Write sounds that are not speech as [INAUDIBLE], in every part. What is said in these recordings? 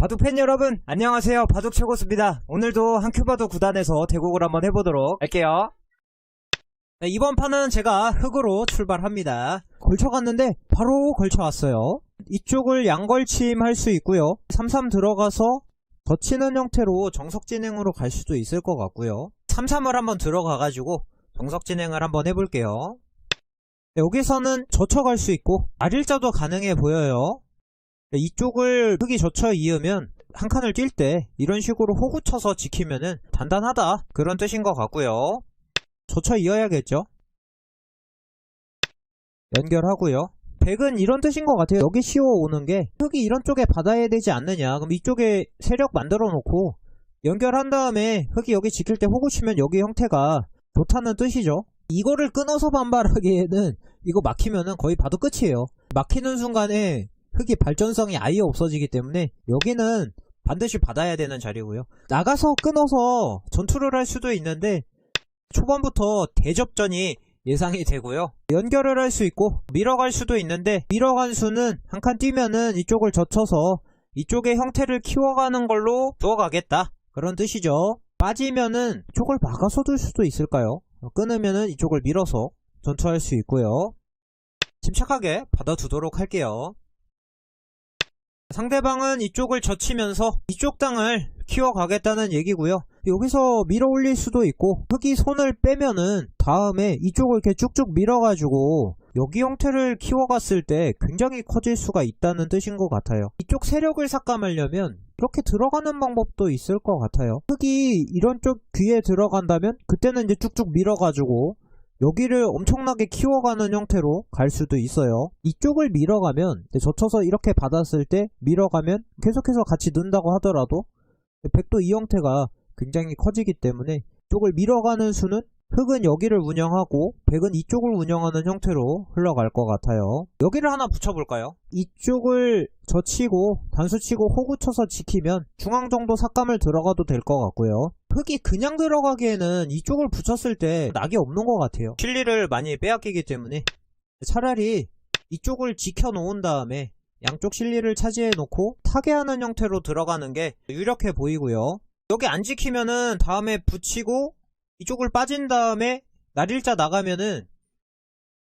바둑 팬 여러분 안녕하세요. 바둑 최고수입니다. 오늘도 한큐바둑 구단에서 대국을 한번 해보도록 할게요. 네, 이번 판은 제가 흙으로 출발합니다. 걸쳐갔는데 바로 걸쳐왔어요. 이쪽을 양걸침 할 수 있고요. 3-3 들어가서 덧치는 형태로 정석 진행으로 갈 수도 있을 것 같고요. 3-3을 한번 들어가가지고 정석 진행을 한번 해볼게요. 네, 여기서는 젖혀갈 수 있고 아릴자도 가능해 보여요. 네, 이쪽을 흙이 젖혀 이으면 한 칸을 뛸 때 이런 식으로 호구 쳐서 지키면은 단단하다. 그런 뜻인 것 같고요. 젖혀 이어야겠죠? 연결하고요. 백은 이런 뜻인 것 같아요. 여기 씌워 오는 게 흙이 이런 쪽에 받아야 되지 않느냐. 그럼 이쪽에 세력 만들어 놓고 연결한 다음에 흙이 여기 지킬 때 호구 치면 여기 형태가 좋다는 뜻이죠. 이거를 끊어서 반발하기에는 이거 막히면은 거의 봐도 끝이에요. 막히는 순간에 흙이 발전성이 아예 없어지기 때문에 여기는 반드시 받아야 되는 자리고요. 나가서 끊어서 전투를 할 수도 있는데 초반부터 대접전이 예상이 되고요. 연결을 할 수 있고 밀어갈 수도 있는데 밀어간 수는 한 칸 뛰면은 이쪽을 젖혀서 이쪽의 형태를 키워가는 걸로 두어가겠다. 그런 뜻이죠. 빠지면은 이쪽을 막아서 둘 수도 있을까요? 끊으면은 이쪽을 밀어서 전투할 수 있고요. 침착하게 받아두도록 할게요. 상대방은 이쪽을 젖히면서 이쪽 땅을 키워가겠다는 얘기고요. 여기서 밀어 올릴 수도 있고 흙이 손을 빼면은 다음에 이쪽을 이렇게 쭉쭉 밀어가지고 여기 형태를 키워갔을 때 굉장히 커질 수가 있다는 뜻인 것 같아요. 이쪽 세력을 삭감하려면 이렇게 들어가는 방법도 있을 것 같아요. 흙이 이런 쪽 귀에 들어간다면 그때는 이제 쭉쭉 밀어가지고 여기를 엄청나게 키워가는 형태로 갈 수도 있어요. 이쪽을 밀어가면 젖혀서 이렇게 받았을 때 밀어가면 계속해서 같이 넣는다고 하더라도 백도 이 형태가 굉장히 커지기 때문에 이쪽을 밀어가는 수는 흙은 여기를 운영하고 백은 이쪽을 운영하는 형태로 흘러갈 것 같아요. 여기를 하나 붙여볼까요? 이쪽을 젖히고 단수치고 호구 쳐서 지키면 중앙 정도 삭감을 들어가도 될 것 같고요. 흙이 그냥 들어가기에는 이쪽을 붙였을 때 낙이 없는 것 같아요. 실리를 많이 빼앗기기 때문에 차라리 이쪽을 지켜 놓은 다음에 양쪽 실리를 차지해 놓고 타개하는 형태로 들어가는 게 유력해 보이고요. 여기 안 지키면은 다음에 붙이고 이쪽을 빠진 다음에 날일자 나가면은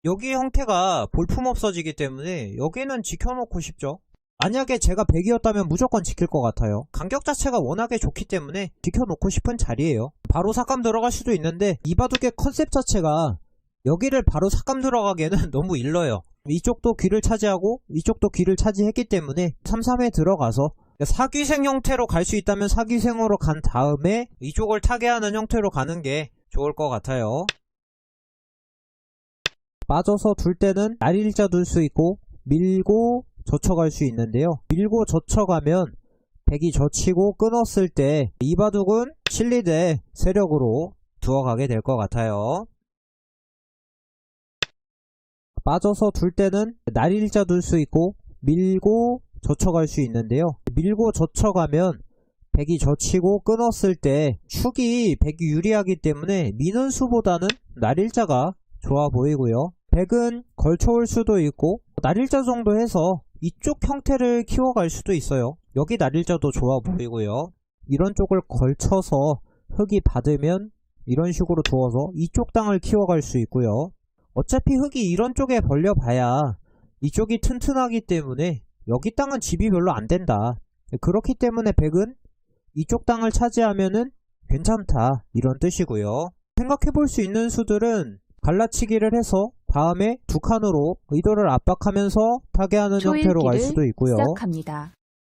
여기 형태가 볼품 없어지기 때문에 여기는 지켜놓고 싶죠. 만약에 제가 100이었다면 무조건 지킬 것 같아요. 간격 자체가 워낙에 좋기 때문에 지켜놓고 싶은 자리예요. 바로 삭감 들어갈 수도 있는데 이 바둑의 컨셉 자체가 여기를 바로 삭감 들어가기에는 [LAUGHS] 너무 일러요. 이쪽도 귀를 차지하고 이쪽도 귀를 차지했기 때문에 3-3에 들어가서 사귀생 형태로 갈 수 있다면 사귀생으로 간 다음에 이쪽을 타개하는 형태로 가는 게 좋을 것 같아요. 빠져서 둘 때는 날일자 둘 수 있고 밀고 젖혀갈 수 있는데요. 밀고 젖혀가면 백이 젖히고 끊었을 때 이 바둑은 실리대 세력으로 두어가게 될 것 같아요. 빠져서 둘 때는 날일자 둘 수 있고 밀고 젖혀갈 수 있는데요. 밀고 젖혀가면 백이 젖히고 끊었을 때 축이 백이 유리하기 때문에 미는 수보다는 날일자가 좋아 보이고요. 백은 걸쳐올 수도 있고 날일자 정도 해서 이쪽 형태를 키워갈 수도 있어요. 여기 날일자도 좋아 보이고요. 이런 쪽을 걸쳐서 흙이 받으면 이런 식으로 두어서 이쪽 땅을 키워갈 수 있고요. 어차피 흙이 이런 쪽에 벌려봐야 이쪽이 튼튼하기 때문에 여기 땅은 집이 별로 안 된다. 그렇기 때문에 백은 이쪽 땅을 차지하면은 괜찮다. 이런 뜻이고요. 생각해 볼 수 있는 수들은 갈라치기를 해서 다음에 두 칸으로 의도를 압박하면서 타개하는 형태로 갈 수도 있고요. 시작합니다.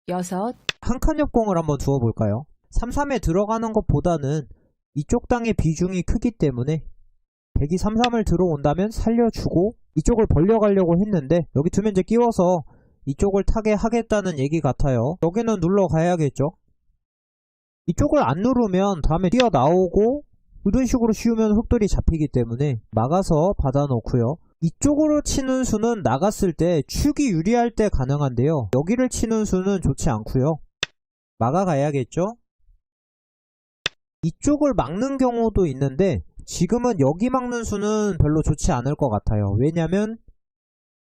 여섯, 한칸 옆공을 한번 두어 볼까요? 3-3에 들어가는 것보다는 이쪽 땅의 비중이 크기 때문에 백이 3-3을 들어온다면 살려주고 이쪽을 벌려가려고 했는데 여기 두 면제 끼워서 이쪽을 타게 하겠다는 얘기 같아요. 여기는 눌러 가야겠죠? 이쪽을 안 누르면 다음에 뛰어나오고 이런 식으로 씌우면 흙돌이 잡히기 때문에 막아서 받아놓고요. 이쪽으로 치는 수는 나갔을 때 축이 유리할 때 가능한데요. 여기를 치는 수는 좋지 않고요. 막아가야겠죠? 이쪽을 막는 경우도 있는데 지금은 여기 막는 수는 별로 좋지 않을 것 같아요. 왜냐면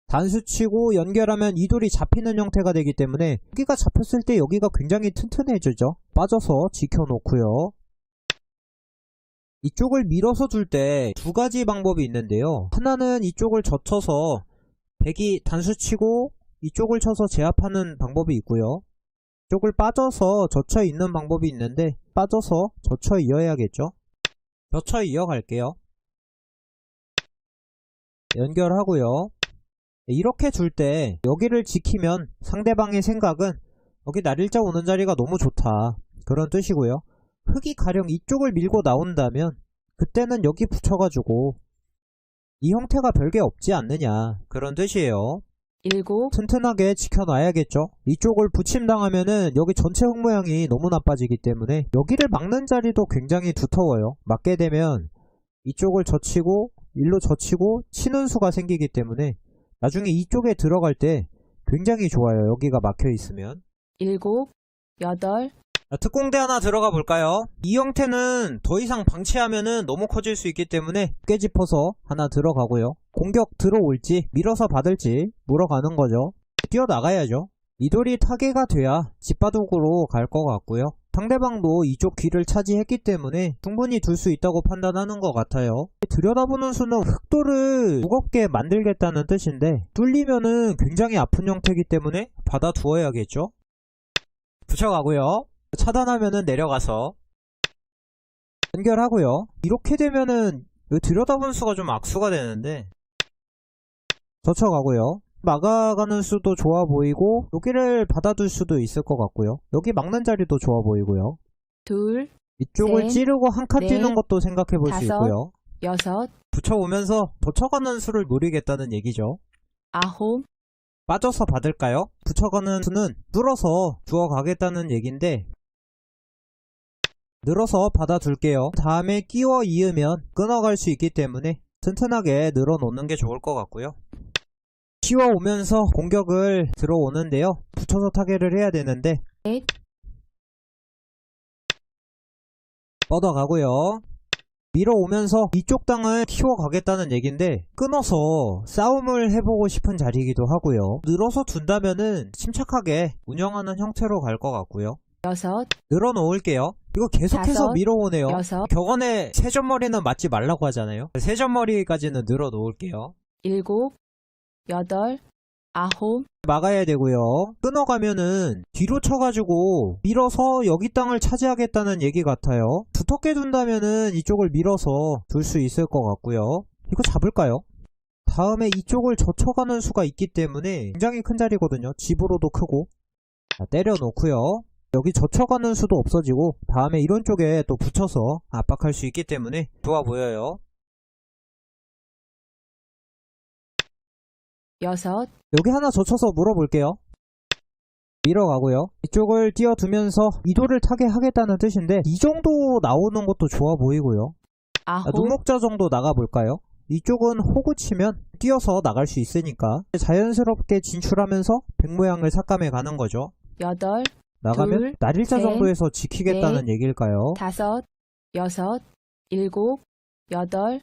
단수치고 연결하면 이 돌이 잡히는 형태가 되기 때문에 여기가 잡혔을 때 여기가 굉장히 튼튼해지죠. 빠져서 지켜놓고요. 이쪽을 밀어서 둘때두 가지 방법이 있는데요. 하나는 이쪽을 젖혀서 백이 단수치고 이쪽을 쳐서 제압하는 방법이 있고요. 이쪽을 빠져서 젖혀 있는 방법이 있는데 빠져서 젖혀 이어야겠죠. 젖혀 이어갈게요. 연결하고요. 이렇게 둘때 여기를 지키면 상대방의 생각은 여기 날일자 오는 자리가 너무 좋다. 그런 뜻이고요. 흙이 가령 이쪽을 밀고 나온다면 그때는 여기 붙여가지고 이 형태가 별게 없지 않느냐. 그런 뜻이에요. 일곱, 튼튼하게 지켜놔야겠죠. 이쪽을 붙임당하면은 여기 전체 흙 모양이 너무 나빠지기 때문에 여기를 막는 자리도 굉장히 두터워요. 막게 되면 이쪽을 젖히고 일로 젖히고 치는 수가 생기기 때문에 나중에 이쪽에 들어갈 때 굉장히 좋아요. 여기가 막혀 있으면. 일곱, 여덟, 자, 특공대 하나 들어가 볼까요? 이 형태는 더 이상 방치하면은 너무 커질 수 있기 때문에 깨짚어서 하나 들어가고요. 공격 들어올지 밀어서 받을지 물어가는 거죠. 뛰어나가야죠. 이 돌이 타개가 돼야 집바둑으로 갈 것 같고요. 상대방도 이쪽 귀를 차지했기 때문에 충분히 둘 수 있다고 판단하는 것 같아요. 들여다보는 수는 흑돌을 무겁게 만들겠다는 뜻인데 뚫리면은 굉장히 아픈 형태이기 때문에 받아두어야겠죠. 붙여가고요. 차단하면은 내려가서 연결하고요. 이렇게 되면은 이 들여다보는 수가 좀 악수가 되는데 젖혀가고요. 막아가는 수도 좋아 보이고 여기를 받아둘 수도 있을 것 같고요. 여기 막는 자리도 좋아 보이고요. 둘, 이쪽을 셋, 찌르고 한칸 넷, 뛰는 것도 생각해 볼 수 있고요. 여섯, 붙여오면서 젖혀가는 수를 노리겠다는 얘기죠. 아홉, 빠져서 받을까요? 붙여가는 수는 뚫어서 주워 가겠다는 얘긴데 늘어서 받아둘게요. 다음에 끼워 이으면 끊어갈 수 있기 때문에 튼튼하게 늘어놓는 게 좋을 것 같고요. 씌워오면서 공격을 들어오는데요. 붙여서 타개를 해야 되는데 넷, 뻗어가고요. 밀어오면서 이쪽 땅을 키워가겠다는 얘긴데 끊어서 싸움을 해보고 싶은 자리이기도 하고요. 늘어서 둔다면은 침착하게 운영하는 형태로 갈 것 같고요. 여섯, 늘어놓을게요. 이거 계속해서 다섯, 밀어오네요. 여섯, 격언에 세점머리는 맞지 말라고 하잖아요. 세점머리까지는 늘어놓을게요. 일곱, 여덟, 아홉, 막아야 되고요. 끊어가면은 뒤로 쳐가지고 밀어서 여기 땅을 차지하겠다는 얘기 같아요. 두텁게 둔다면은 이쪽을 밀어서 둘 수 있을 것 같고요. 이거 잡을까요? 다음에 이쪽을 젖혀가는 수가 있기 때문에 굉장히 큰 자리거든요. 집으로도 크고. 자, 때려놓고요. 여기 젖혀가는 수도 없어지고 다음에 이런 쪽에 또 붙여서 압박할 수 있기 때문에 좋아 보여요. 여섯, 여기 하나 젖혀서 물어볼게요. 밀어가고요. 이쪽을 띄워두면서 이도를 타게 하겠다는 뜻인데 이 정도 나오는 것도 좋아 보이고요. 아, 아홉, 눈목자 정도 나가볼까요? 이쪽은 호구 치면 뛰어서 나갈 수 있으니까 자연스럽게 진출하면서 백 모양을 삭감해 가는 거죠. 여덟, 나가면 둘, 날일자 셋, 정도에서 지키겠다는 넷, 얘기일까요? 다섯, 여섯, 일곱, 여덟,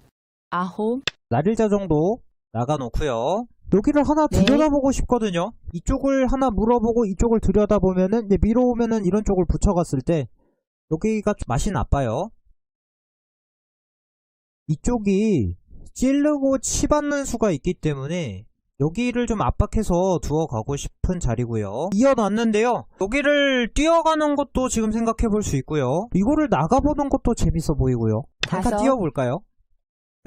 아홉, 날일자 정도 나가놓고요. 여기를 하나 네. 들여다보고 싶거든요. 이쪽을 하나 물어보고 이쪽을 들여다보면은 이제 밀어오면은 이런 쪽을 붙여갔을 때 여기가 좀 맛이 나빠요. 이쪽이 찌르고 치받는 수가 있기 때문에 여기를 좀 압박해서 두어 가고 싶은 자리고요. 이어놨는데요. 여기를 뛰어가는 것도 지금 생각해 볼 수 있고요. 이거를 나가보는 것도 재밌어 보이고요. 잠깐. 뛰어볼까요?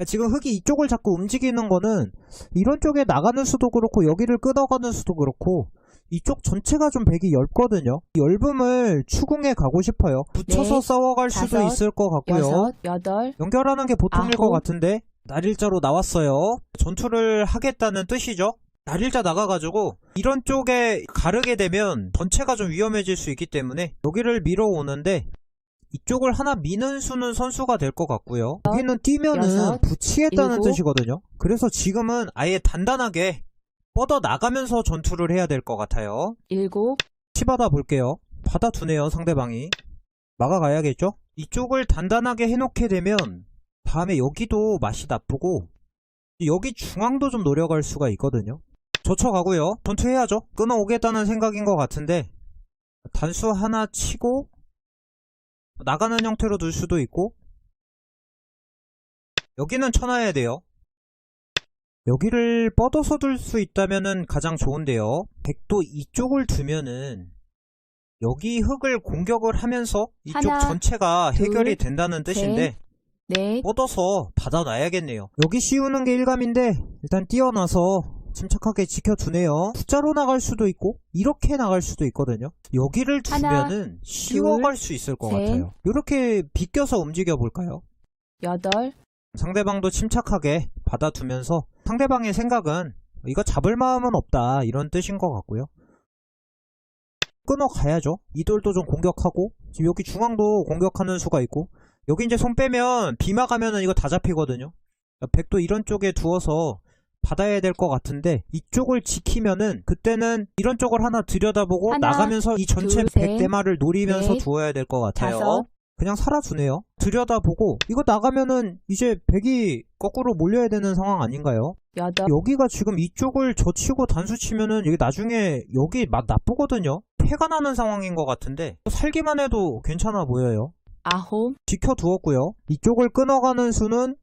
지금 흙이 이쪽을 자꾸 움직이는 거는 이런 쪽에 나가는 수도 그렇고 여기를 끊어가는 수도 그렇고 이쪽 전체가 좀 백이 엷거든요. 엷음을 추궁해 가고 싶어요. 붙여서 네, 싸워갈 수도 다섯, 있을 것 같고요. 여섯, 여덟, 연결하는 게 보통일 것 아홉. 같은데 날일자로 나왔어요. 전투를 하겠다는 뜻이죠. 날일자 나가가지고 이런 쪽에 가르게 되면 전체가 좀 위험해질 수 있기 때문에 여기를 밀어오는데 이쪽을 하나 미는 수는 선수가 될 것 같고요. 여기는 뛰면은 붙이겠다는. 뜻이거든요. 그래서 지금은 아예 단단하게 뻗어 나가면서 전투를 해야 될 것 같아요. 일곱, 치받아 볼게요. 받아두네요, 상대방이. 막아가야겠죠? 이쪽을 단단하게 해놓게 되면 다음에 여기도 맛이 나쁘고 여기 중앙도 좀 노려갈 수가 있거든요. 젖혀가고요. 전투해야죠. 끊어오겠다는 생각인 것 같은데 단수 하나 치고 나가는 형태로 둘 수도 있고 여기는 쳐놔야 돼요. 여기를 뻗어서 둘 수 있다면 가장 좋은데요. 백도 이쪽을 두면은 여기 흙을 공격을 하면서 이쪽 하나, 전체가 둘, 해결이 된다는 뜻인데 넷, 뻗어서 받아놔야겠네요. 여기 씌우는 게 일감인데 일단 띄어놔서 침착하게 지켜두네요. 숫자로 나갈 수도 있고 이렇게 나갈 수도 있거든요. 여기를 두면은 씌워갈 수 있을 것 셋. 같아요. 이렇게 비껴서 움직여 볼까요? 여덟, 상대방도 침착하게 받아두면서 상대방의 생각은 이거 잡을 마음은 없다 이런 뜻인 것 같고요. 끊어 가야죠. 이 돌도 좀 공격하고 지금 여기 중앙도 공격하는 수가 있고 여기 이제 손 빼면 비마 가면은 이거 다 잡히거든요. 백도 이런 쪽에 두어서 받아야 될 것 같은데 이쪽을 지키면은 그때는 이런 쪽을 하나 들여다보고 하나, 나가면서 이 전체 둘, 백대마를 노리면서 넷, 두어야 될 것 같아요. 다섯. 그냥 살아주네요. 들여다보고 이거 나가면은 이제 백이 거꾸로 몰려야 되는 상황 아닌가요? 여덟, 여기가 지금 이쪽을 젖히고 단수 치면은 여기 나중에 여기 맛 나쁘거든요. 폐가 나는 상황인 것 같은데 살기만 해도 괜찮아 보여요. 아홉, 지켜두었고요. 이쪽을 끊어가는 수는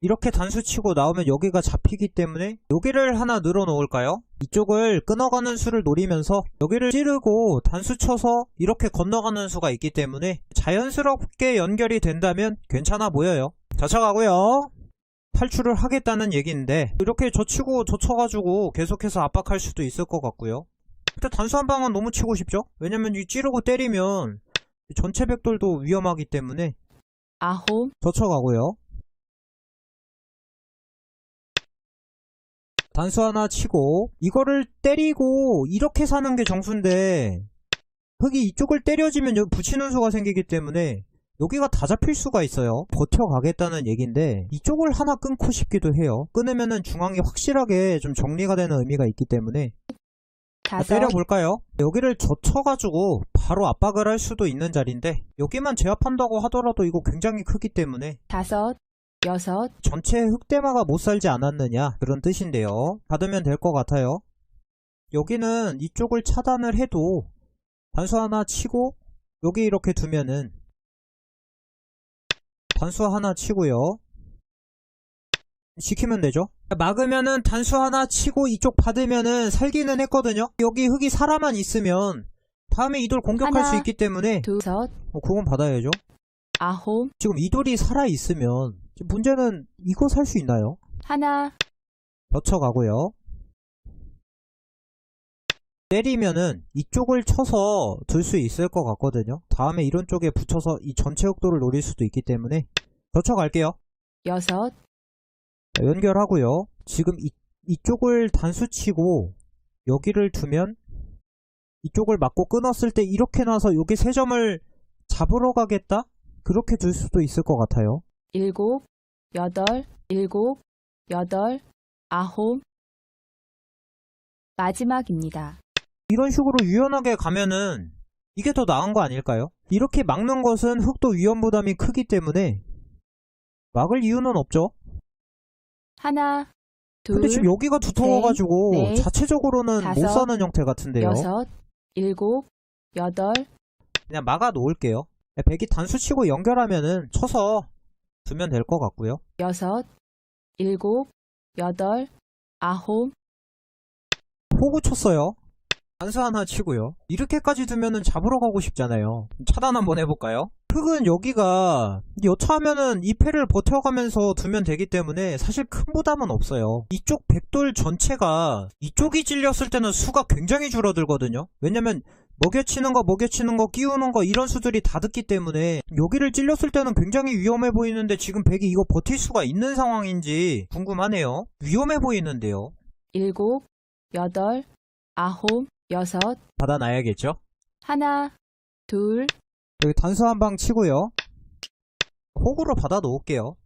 이렇게 단수 치고 나오면 여기가 잡히기 때문에 여기를 하나 늘어 놓을까요? 이쪽을 끊어가는 수를 노리면서 여기를 찌르고 단수 쳐서 이렇게 건너가는 수가 있기 때문에 자연스럽게 연결이 된다면 괜찮아 보여요. 젖혀가고요. 탈출을 하겠다는 얘기인데 이렇게 젖히고 젖혀가지고 계속해서 압박할 수도 있을 것 같고요. 근데 단수 한 방은 너무 치고 싶죠? 왜냐면 이 찌르고 때리면 전체 백돌도 위험하기 때문에 아홉, 젖혀가고요. 단수 하나 치고 이거를 때리고 이렇게 사는 게 정수인데 흙이 이쪽을 때려지면 여기 붙이는 수가 생기기 때문에 여기가 다 잡힐 수가 있어요. 버텨가겠다는 얘기인데 이쪽을 하나 끊고 싶기도 해요. 끊으면은 중앙이 확실하게 좀 정리가 되는 의미가 있기 때문에 자, 다섯, 때려볼까요? 여기를 젖혀가지고 바로 압박을 할 수도 있는 자리인데 여기만 제압한다고 하더라도 이거 굉장히 크기 때문에 다섯, 여섯, 전체 흑대마가 못 살지 않았느냐 그런 뜻인데요. 받으면 될 것 같아요. 여기는 이쪽을 차단을 해도 단수 하나 치고 여기 이렇게 두면은 단수 하나 치고요. 지키면 되죠. 막으면은 단수 하나 치고 이쪽 받으면은 살기는 했거든요. 여기 흙이 살아만 있으면 다음에 이돌 공격할 하나, 수 있기 때문에 둘, 섯, 어, 그건 받아야죠. 아홉, 지금 이 돌이 살아있으면 지금 문제는 이거 살 수 있나요? 하나, 젖혀가고요. 때리면은 이쪽을 쳐서 둘수 있을 것 같거든요. 다음에 이런 쪽에 붙여서 이 전체 흑도를 노릴 수도 있기 때문에 젖혀갈게요. 여섯, 자, 연결하고요. 지금 이, 이쪽을 단수치고 여기를 두면 이쪽을 맞고 끊었을 때 이렇게 나서 여기 세 점을 잡으러 가겠다? 그렇게 둘 수도 있을 것 같아요. 일곱, 여덟, 일곱, 여덟, 아홉. 마지막입니다. 이런 식으로 유연하게 가면은 이게 더 나은 거 아닐까요? 이렇게 막는 것은 흑도 위험 부담이 크기 때문에 막을 이유는 없죠. 하나, 둘, 근데 지금 여기가 두터워가지고 넷, 자체적으로는 못 다섯, 사는 형태 같은데요. 여섯, 일곱, 여덟, 그냥 막아 놓을게요. 백이 단수 치고 연결하면은 쳐서 두면 될 것 같고요. 여섯, 일곱, 여덟, 아홉, 호구 쳤어요. 단수 하나 치고요. 이렇게까지 두면은 잡으러 가고 싶잖아요. 차단 한번 해볼까요? 흙은 여기가 여차하면은 이 패를 버텨가면서 두면 되기 때문에 사실 큰 부담은 없어요. 이쪽 백돌 전체가 이쪽이 찔렸을 때는 수가 굉장히 줄어들거든요. 왜냐면 먹여치는 거 먹여치는 거 끼우는 거 이런 수들이 다 듣기 때문에 여기를 찔렸을 때는 굉장히 위험해 보이는데 지금 백이 이거 버틸 수가 있는 상황인지 궁금하네요. 위험해 보이는데요. 일곱, 여덟, 아홉, 여섯, 받아놔야겠죠? 하나, 둘, 여기 단수 한 방 치고요. 호구로 받아 놓을게요.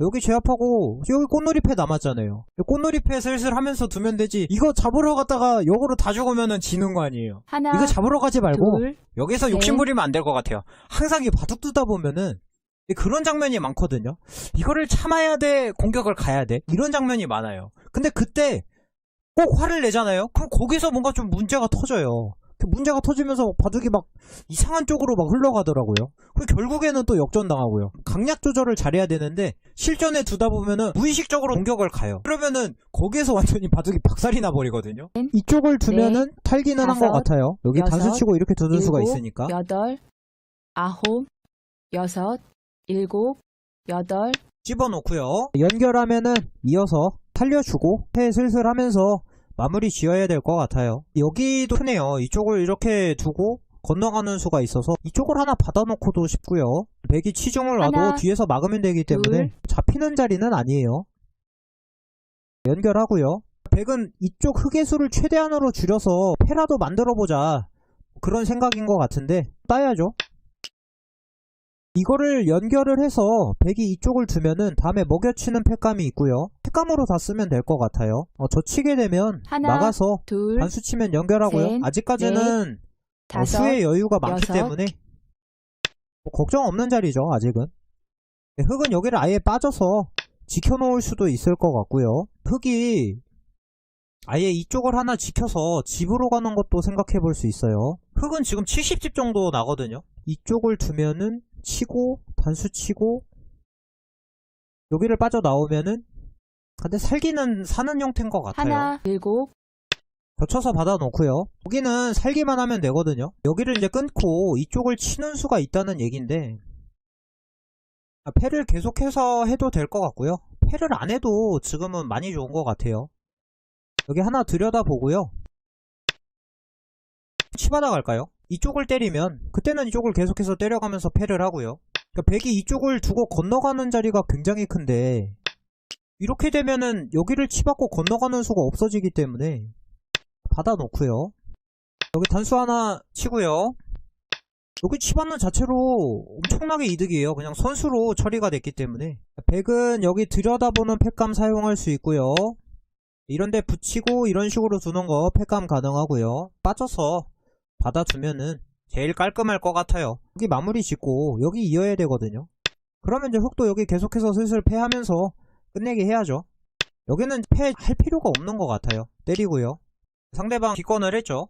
여기 제압하고 여기 꽃놀이패 남았잖아요. 꽃놀이패 슬슬 하면서 두면 되지. 이거 잡으러 갔다가 역으로 다 죽으면은 지는 거 아니에요. 하나, 이거 잡으러 가지 말고 둘, 여기서 셋. 욕심 부리면 안 될 것 같아요. 항상 이 바둑 두다 보면은 그런 장면이 많거든요. 이거를 참아야 돼, 공격을 가야 돼. 이런 장면이 많아요. 근데 그때 꼭 화를 내잖아요? 그럼 거기서 뭔가 좀 문제가 터져요. 그 문제가 터지면서 바둑이 막 이상한 쪽으로 막 흘러가더라고요. 그 결국에는 또 역전당하고요. 강약 조절을 잘해야 되는데 실전에 두다 보면은 무의식적으로 공격을 가요. 그러면은 거기에서 완전히 바둑이 박살이 나버리거든요. 이쪽을 두면은 탈기는 한 것 같아요. 여기 여섯, 단수 치고 이렇게 두는 수가 일곱, 있으니까. 여덟, 아홉, 여섯, 일곱, 여덟, 집어넣고요. 연결하면은 이어서 살려주고 해 슬슬 하면서 마무리 지어야 될 것 같아요. 여기도 크네요. 이쪽을 이렇게 두고 건너가는 수가 있어서 이쪽을 하나 받아놓고도 싶고요. 백이 치중을 와도 하나, 뒤에서 막으면 되기 때문에 둘. 잡히는 자리는 아니에요. 연결하고요. 백은 이쪽 흑의 수를 최대한으로 줄여서 패라도 만들어보자 그런 생각인 것 같은데 따야죠. 이거를 연결을 해서 백이 이쪽을 두면은 다음에 먹여치는 팩감이 있고요. 팩감으로 다 쓰면 될 것 같아요. 어, 저 치게 되면 하나, 나가서 둘, 단수 치면 연결하고요. 셋, 아직까지는 어, 다섯, 수의 여유가 많기 여섯. 때문에 뭐 걱정 없는 자리죠. 아직은. 네, 흑은 여기를 아예 빠져서 지켜놓을 수도 있을 것 같고요. 흑이 아예 이쪽을 하나 지켜서 집으로 가는 것도 생각해 볼 수 있어요. 흑은 지금 70집 정도 나거든요. 이쪽을 두면은 치고 단수 치고 여기를 빠져나오면은 근데 살기는 사는 형태인 것 같아요. 하나, 일곱, 겹쳐서 받아놓고요. 여기는 살기만 하면 되거든요. 여기를 이제 끊고 이쪽을 치는 수가 있다는 얘기인데 아, 패를 계속해서 해도 될 것 같고요. 패를 안 해도 지금은 많이 좋은 것 같아요. 여기 하나 들여다보고요. 치받아 갈까요? 이쪽을 때리면 그때는 이쪽을 계속해서 때려가면서 패를 하고요. 그러니까 백이 이쪽을 두고 건너가는 자리가 굉장히 큰데 이렇게 되면은 여기를 치받고 건너가는 수가 없어지기 때문에 받아놓고요. 여기 단수 하나 치고요. 여기 치받는 자체로 엄청나게 이득이에요. 그냥 선수로 처리가 됐기 때문에. 백은 여기 들여다보는 팩감 사용할 수 있고요. 이런데 붙이고 이런 식으로 두는 거 팩감 가능하고요. 빠져서 받아주면은 제일 깔끔할 것 같아요. 여기 마무리 짓고 여기 이어야 되거든요. 그러면 이제 흑도 여기 계속해서 슬슬 패하면서 끝내게 해야죠. 여기는 패할 필요가 없는 것 같아요. 때리고요. 상대방 기권을 했죠.